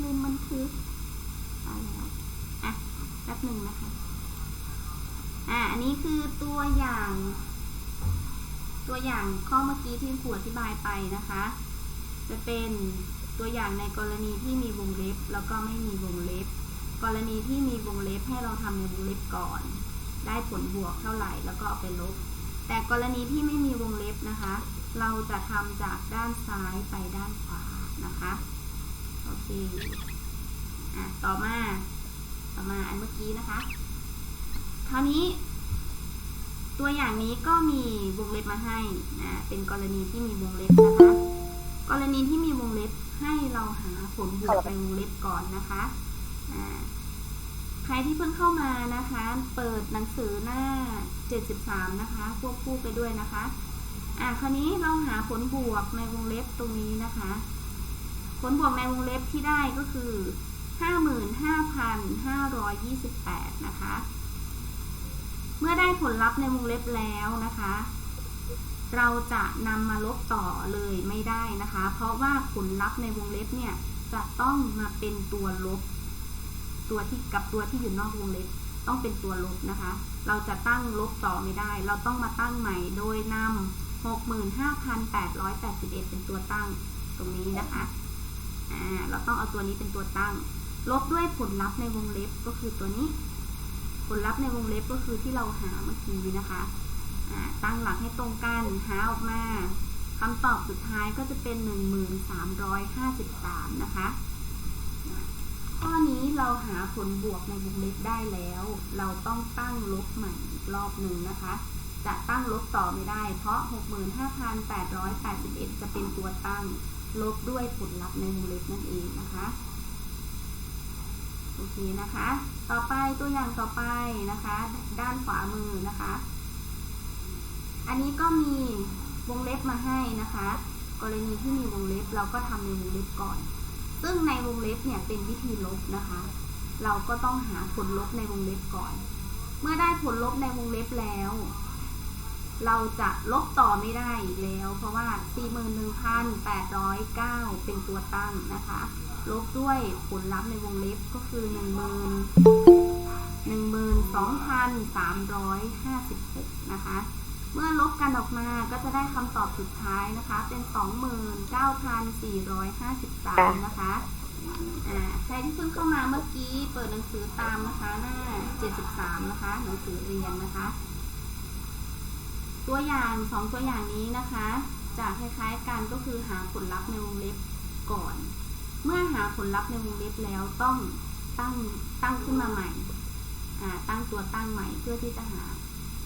ลืมบันทึกเอาแล้วอะแป๊บหนึ่งนะคะ อะอันนี้คือตัวอย่าง ตัวอย่างข้อเมื่อกี้ที่ครูอธิบายไปนะคะ จะเป็นตัวอย่างในกรณีที่มีวงเล็บ แล้วก็ไม่มีวงเล็บ กรณีที่มีวงเล็บให้เราทำในวงเล็บก่อน ได้ผลบวกเท่าไหร่แล้วก็เอาไปลบ แต่กรณีที่ไม่มีวงเล็บนะคะ เราจะทำจากด้านซ้ายไปด้านขวานะคะ โอเคอะต่อมา ต่อมาอันเมื่อกี้นะคะ คราวนี้ ตัวอย่างนี้ก็มีวงเล็บมาให้นะเป็นกรณีที่มีวงเล็บนะคะ กรณีที่มีวงเล็บให้เราหาผลบวกในวงเล็บก่อนนะคะใครที่เพิ่งเข้ามานะคะ เปิดหนังสือหน้า 73 นะคะควบคู่ไปด้วยนะคะ อ่าคราวนี้เราหาผลบวกในวงเล็บตรงนี้นะคะ ผลบวกในวงเล็บที่ได้ก็คือ 55,528 นะคะ เมื่อได้ผลลัพธ์ในวงเล็บแล้วนะคะ เราจะนำมาลบต่อเลยไม่ได้นะคะ เพราะว่าผลลัพธ์ในวงเล็บเนี่ยจะต้องมาเป็นตัวลบ ตัวที่กับตัวที่อยู่นอกวงเล็บ ต้องเป็นตัวลบนะคะ เราจะตั้งลบต่อไม่ได้ เราต้องมาตั้งใหม่โดยนำ65,881 เป็นตัวตั้งตรงนี้นะคะ อ่าเราต้องเอาตัวนี้เป็นตัวตั้ง ลบด้วยผลลัพธ์ในวงเล็บก็คือตัวนี้ ผลลัพธ์ในวงเล็บก็คือที่เราหาเมื่อกี้นะคะอ่าตั้งหลักให้ตรงกันหาออกมาคำตอบสุดท้ายก็จะเป็น 1353 นะคะ ข้อนี้เราหาผลบวกในวงเล็บได้แล้ว เราต้องตั้งลบใหม่อีกรอบหนึ่งนะคะ จะตั้งลบต่อไม่ได้ เพราะ 65,881 จะเป็นตัวตั้ง ลบด้วยผลลัพธ์ในวงเล็บนั่นเองนะคะโอเคนะคะ ต่อไปตัวอย่างต่อไปนะคะ ด้านขวามือนะคะ อันนี้ก็มีวงเล็บมาให้นะคะ กรณีที่มีวงเล็บเราก็ทำในวงเล็บก่อน ซึ่งในวงเล็บเนี่ยเป็นวิธีลบนะคะ เราก็ต้องหาผลลบในวงเล็บก่อน เมื่อได้ผลลบในวงเล็บแล้ว เราจะลบต่อไม่ได้แล้ว เพราะว่า 41,809 เป็นตัวตั้งนะคะ ลบด้วยผลลัพธ์ในวงเล็บก็คือ12,356 นะคะ เมื่อลบกันออกมาก็จะได้คำตอบสุดท้ายนะคะ เป็น 29,453 นะคะอ่าใครที่เพิ่งเข้ามาเมื่อกี้เปิดหนังสือตามนะคะ หน้า 73 นะคะ หนังสือเรียนนะคะ ตัวอย่างสองตัวอย่างนี้นะคะ จะคล้ายๆกันก็คือหาผลลัพธ์ในวงเล็บก่อน เมื่อหาผลลัพธ์ในวงเล็บแล้วต้องตั้งตั้งขึ้นมาใหม่ตั้งตัวตั้งใหม่เพื่อที่จะหา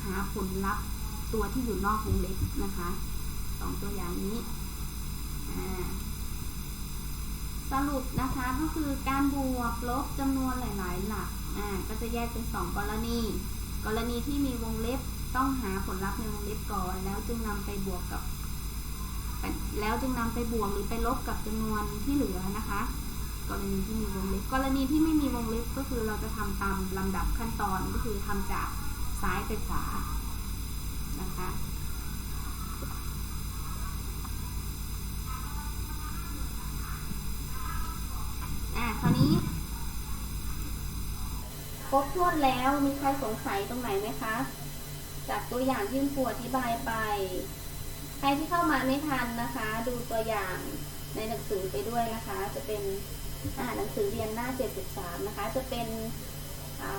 หาผลลัพธ์ตัวที่อยู่นอกวงเล็บนะคะสองตัวอย่างนี้สรุปนะคะก็คือการบวกลบจำนวนหลาย ๆ หลัก อ่า ก็จะแยกเป็นสองกรณี กรณีที่มีวงเล็บ ต้องหาผลลัพธ์ในวงเล็บก่อน แล้วจึงนำไปบวกกับ แล้วจึงนำไปบวกหรือไปลบกับจำนวนที่เหลือนะคะ กรณีที่มีวงเล็บ กรณีที่ไม่มีวงเล็บก็คือเราจะทำตามลำดับขั้นตอนก็คือทำจากซ้ายไปขวานะคะอะคราวนี้ครบถ้วนแล้วมีใครสงสัยตรงไหนไหมคะ จากตัวอย่างที่ครูอธิบายไป ใครที่เข้ามาไม่ทันนะคะ ดูตัวอย่างในหนังสือไปด้วยนะคะ จะเป็นอ่าหนังสือเรียนหน้า 73 นะคะ จะเป็น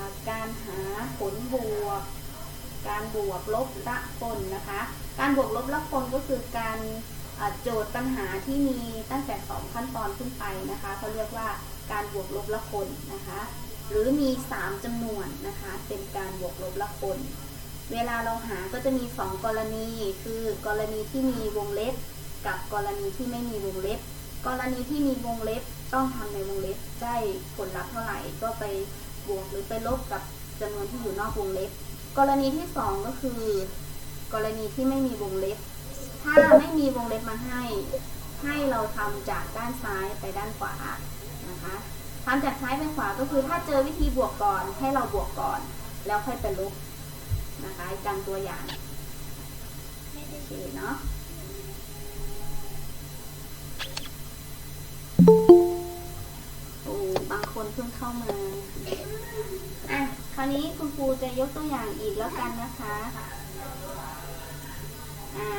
าการหาผลบวก การบวกลบละคนนะคะ การบวกลบละคนก็คือการโจทย์ปัญหาที่มีตั้งแต่สองขั้นตอนขึ้นไปนะคะเขาเรียกว่าการบวกลบละคนนะคะ หรือมี 3จำนวนนะคะ เป็นการบวกลบละคน เวลาเราหาก็จะมี 2 กรณี คือกรณีที่มีวงเล็บ กับกรณีที่ไม่มีวงเล็บ กรณีที่มีวงเล็บต้องทำในวงเล็บได้ผลลัพธ์เท่าไหร่ก็ไปบวกหรือไปลบกับจำนวนที่อยู่นอกวงเล็บ กรณีที่ 2 ก็คือ กรณีที่ไม่มีวงเล็บ ถ้าไม่มีวงเล็บมาให้ ให้เราทำจากด้านซ้ายไปด้านขวานะคะทำจากซ้ายไปขวาก็คือถ้าเจอวิธีบวกก่อนให้เราบวกก่อน แล้วค่อยไปลบ นะคะจังตัวอย่างโอเคเนาะโอ้บางคนเพิ่งเข้ามาอะคราวนี้คุณครูจะยกตัวอย่างอีกแล้วกันนะคะอ่า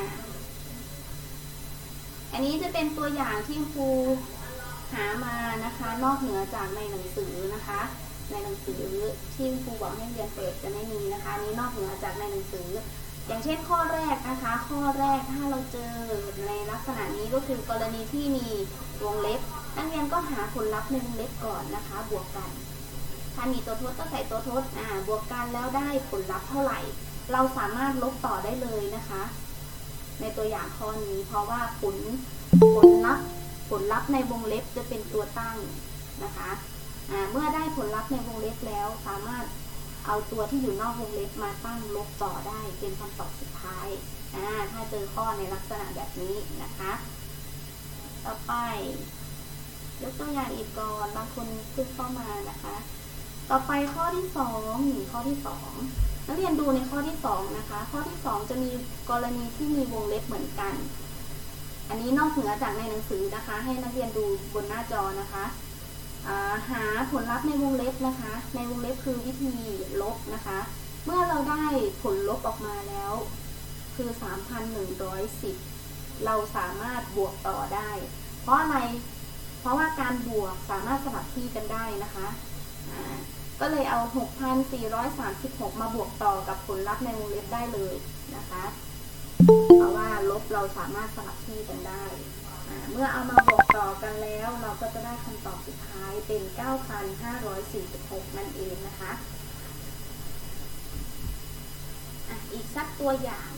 อันนี้จะเป็นตัวอย่างที่ครูหามานะคะ นอกเหนือจากในหนังสือนะคะ ในหนังสือที่ครูบอกให้เรียนเปิดจะไม่มีนะคะนี้นอกเหนือจากในหนังสือ อย่างเช่นข้อแรกนะคะ ข้อแรกถ้าเราเจอในลักษณะนี้ก็คือกรณีที่มีวงเล็บ นักเรียนก็หาผลลัพธ์ในวงเล็บก่อนนะคะ บวกกัน ถ้ามีตัวทดก็ใส่ตัวทดอ่าบวกกันแล้วได้ผลลัพธ์เท่าไหร่ เราสามารถลบต่อได้เลยนะคะ ในตัวอย่างข้อนี้เพราะว่าผลผลลัพธ์ผลลัพธ์ในวงเล็บจะเป็นตัวตั้งนะคะ เมื่อได้ผลลัพธ์ในวงเล็บแล้ว สามารถเอาตัวที่อยู่นอกวงเล็บมาตั้งลบต่อได้เป็นคำตอบสุดท้ายาถ้าเจอข้อในลักษณะแบบนี้นะคะ ต่อไปยกตัวอย่างอีกก่อนบางคนเพิ่งเข้ามานะคะ ต่อไปข้อที่สองนี่ข้อที่สองนักเรียนดูในข้อที่สองนะคะ ข้อที่สองจะมีกรณีที่มีวงเล็บเหมือนกัน อันนี้นอกเหนือจากในหนังสือนะคะ ให้นักเรียนดูบนหน้าจอนะคะ หาผลลัพธ์ในวงเล็บนะคะ ในวงเล็บคือวิธีลบนะคะ เมื่อเราได้ผลลบออกมาแล้ว คือ 3,110 เราสามารถบวกต่อได้ เพราะอะไร เพราะว่าการบวกสามารถสลับที่กันได้นะคะก็เลยเอา 6,436 มาบวกต่อกับผลลัพธ์ในวงเล็บได้เลยนะคะ เพราะว่าลบเราสามารถสลับที่กันได้ เมื่อเอามาบวกต่อกันแล้ว เราก็จะได้คำตอบสุดท้ายเป็น 9,546 นั่นเองนะคะอะอีกสักตัวอย่าง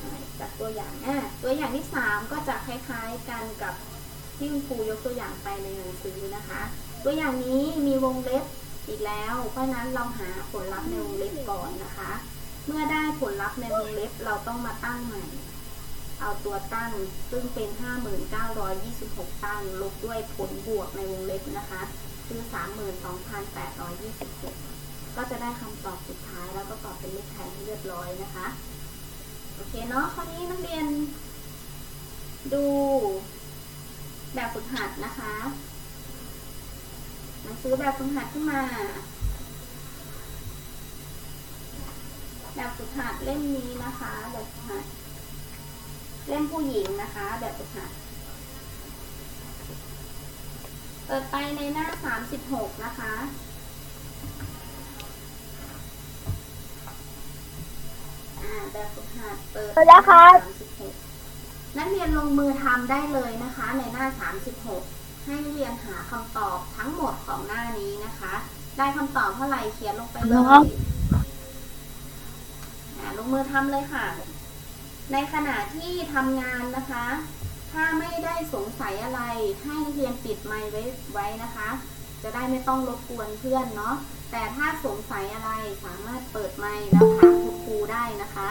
อะอีกตัวอย่างอะตัวอย่างที่ 3 ก็จะคล้ายๆกันกับที่คุณครูยกตัวอย่างไปในหนังสือนะคะ ตัวอย่างนี้มีวงเล็บอีกแล้ว เพราะนั้นเราหาผลลัพธ์ในวงเล็บก่อนนะคะ เมื่อได้ผลลัพธ์ในวงเล็บเราต้องมาตั้งใหม่ เอาตัวตั้งซึ่งเป็น 5926 ตั้งลบด้วยผลบวกในวงเล็บนะคะ คือ 32,826 ก็จะได้คำตอบสุดท้ายแล้วก็ตอบเป็นเลขไทยให้เรียบร้อยนะคะ โอเคเนาะข้อนี้นักเรียน ดูแบบฝึกหัดนะคะหนังสือแบบฝึกหัดขึ้นมา แบบฝึกหัดเล่มนี้นะคะ แบบฝึกหัดเล่มผู้หญิงนะคะ แบบฝึกหัดเปิดไปในหน้า36นะคะอ่าแบบฝึกหัดเปิดเปิดแล้วครับ36นักเรียนลงมือทำได้เลยนะคะ ในหน้า 36 ให้นักเรียนหาคำตอบทั้งหมดของหน้านี้นะคะ ได้คำตอบเท่าไหร่เขียนลงไปเลครัยบอ่า ลงมือทำเลยค่ะ ในขณะที่ทำงานนะคะ ถ้าไม่ได้สงสัยอะไรให้เรียนปิดไมค์ไว้ไว้นะคะ จะได้ไม่ต้องรบกวนเพื่อนเนาะแต่ถ้าสงสัยอะไรสามารถเปิดไมค์แล้วถามคุณครูได้นะคะ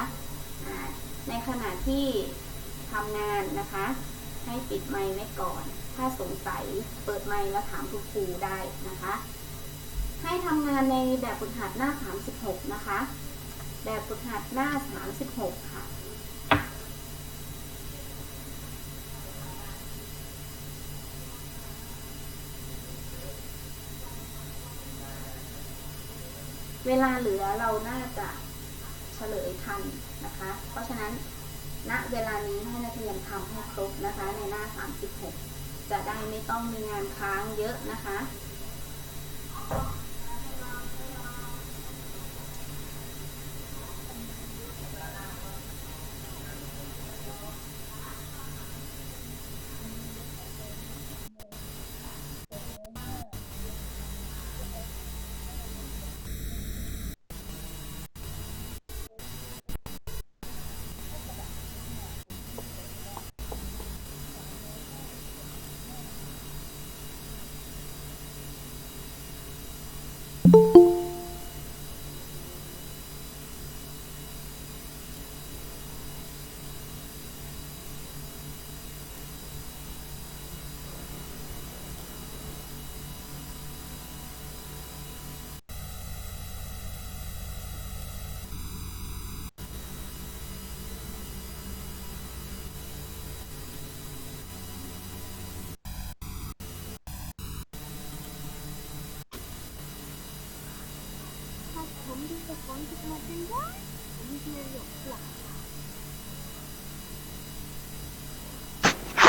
ในขณะที่ทำงานนะคะ ให้ปิดไมค์ไว้ก่อน ถ้าสงสัยเปิดไมค์แล้วถามคุณครูได้นะคะ ให้ทำงานในแบบฝึกหัดหน้า 36 นะคะ แบบฝึกหัดหน้า 36 ค่ะ เวลาเหลือเราน่าจะเฉลยทันนะคะ เพราะฉะนั้นณเวลานี้ให้นักเรียนทำให้ครบนะคะในหน้า 36 จะได้ไม่ต้องมีงานค้างเยอะนะคะ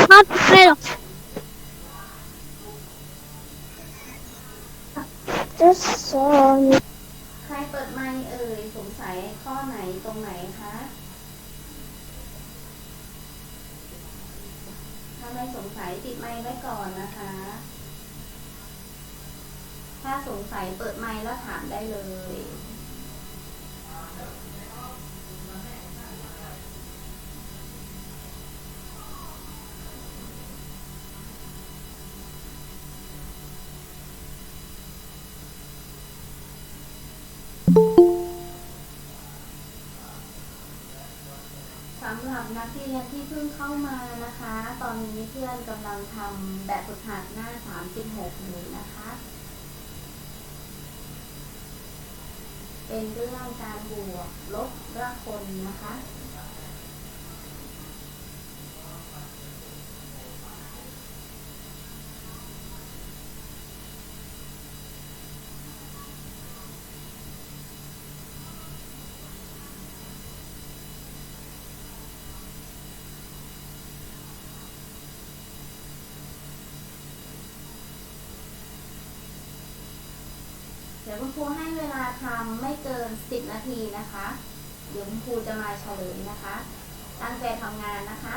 ครับไม่หรอก just saw you ใครเปิดไมค์เอ่ยสงสัยข้อไหนตรงไหนคะถ้าไม่สงสัยปิดไมค์ไว้ก่อนนะคะ ถ้าสงสัยเปิดไมค์แล้วถามได้เลย รับนักเรียนที่เพิ่งเข้ามานะคะ ตอนนี้เพื่อนกำลังทำแบบฝึกหัดหน้า 36อยู่นะคะ เป็นเรื่องการบวกลบละคนนะคะ ดี๋ยวคุณครูให้เวลาทำไม่เกิน 10 นาทีนะคะ เดี๋ยวคุณครูจะมาเฉลยนะคะ ตั้งใจทำงานนะคะ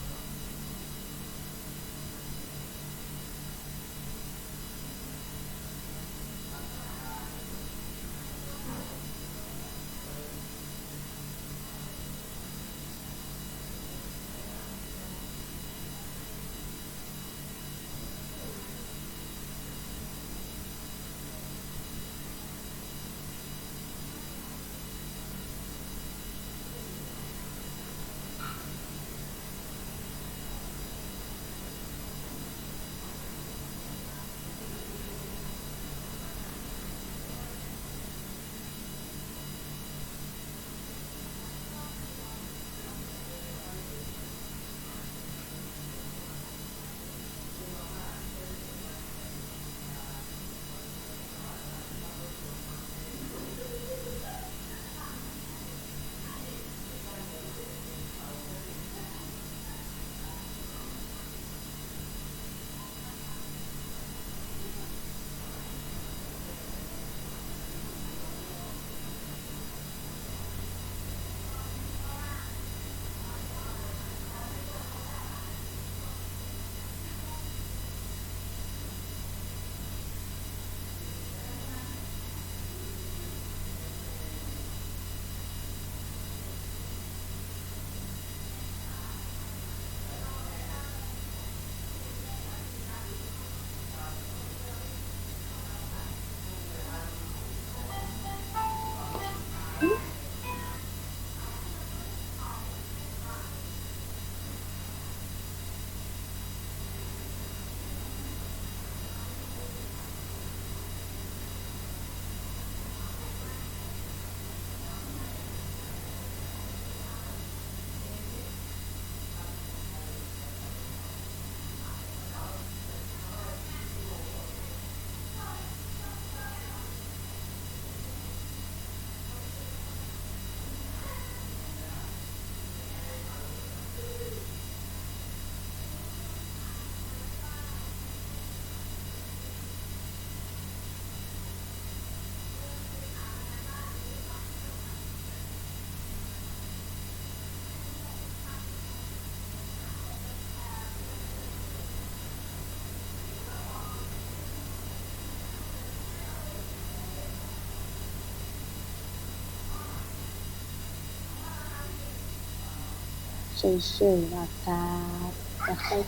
เฉยๆนะครับจะค่อย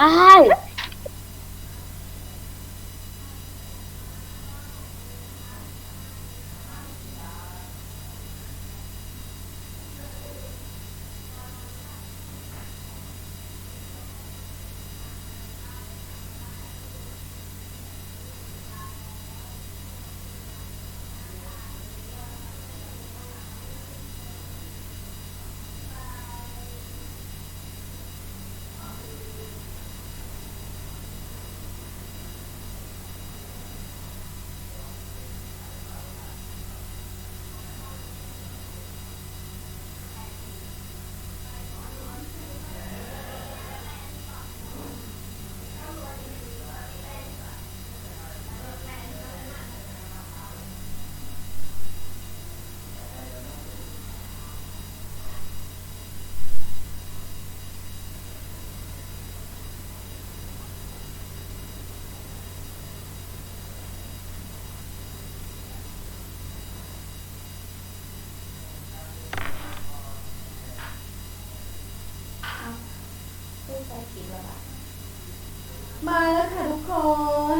อ้าย ใจผิดแล้วล่ะมาแล้วค่ะทุกค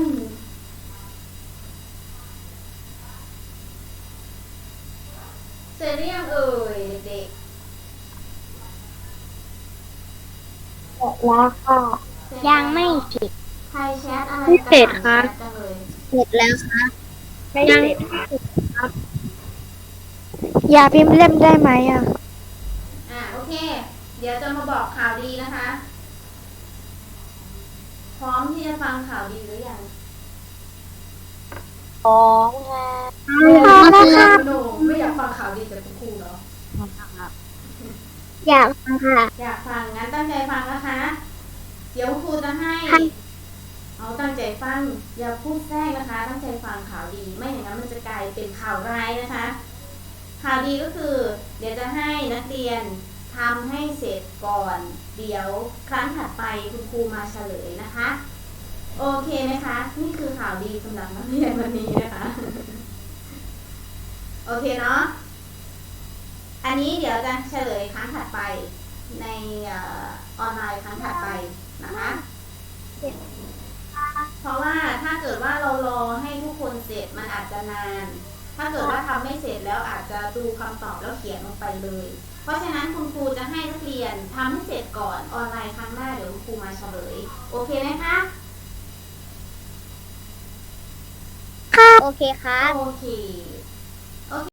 นเสร็จหรือยังเอ่ยเด็กเสร็จแล้วค่ะ ๆเสร็จยังไม่แล้วเสร็จ ใครแชทอะไรไม่เสร็จกันครับแชทกันเลย เสร็จแล้วครับไม่เสร็จครับอย่าพิมพ์เล่มได้ไหมอะ อ่าโอเค เดี๋ยวจะมาบอกข่าวดีนะคะพ ร้อมที่จะฟังข่าวดีหรือยังสองค่ะพร้อมแล้วค่ะหนูไม่อยากฟังข่าวดีจากคุณครูเหรอ อยากฟังค่ะ อยากฟังงั้นตั้งใจฟังนะคะ เดี๋ยวครูจะให้ค่ะเอาตั้งใจฟัง อย่าพูดแทรกนะคะ ตั้งใจฟังข่าวดี ไม่อย่างนั้นมันจะกลายเป็นข่าวร้ายนะคะ ข่าวดีก็คือ เดี๋ยวจะให้นักเรียน ทำให้เสร็จก่อน เดี๋ยวครั้งถัดไปคุณครูมาเฉลยนะคะ โอเคไหมคะ นี่คือข่าวดีสำหรับนักเรียนวันนี้นะคะ โอเคเนาะ อันนี้เดี๋ยวจะเฉลยครั้งถัดไปในออออนไลน์ครั้งถัดไปนะคะ เพราะว่าถ้าเกิดว่าเรารอให้ทุกคนเสร็จมันอาจจะนาน ถ้าเกิดว่าทำไม่เสร็จแล้วอาจจะดูคำตอบแล้วเขียนลงไปเลย เพราะฉะนั้นคุณครูจะให้นักเรียนทำให้เสร็จก่อนออนไลน์ครั้งหน้าเดี๋ยวคุณครูมาเฉลย โอเคไหมคะค่ะโอเคครับ โอเค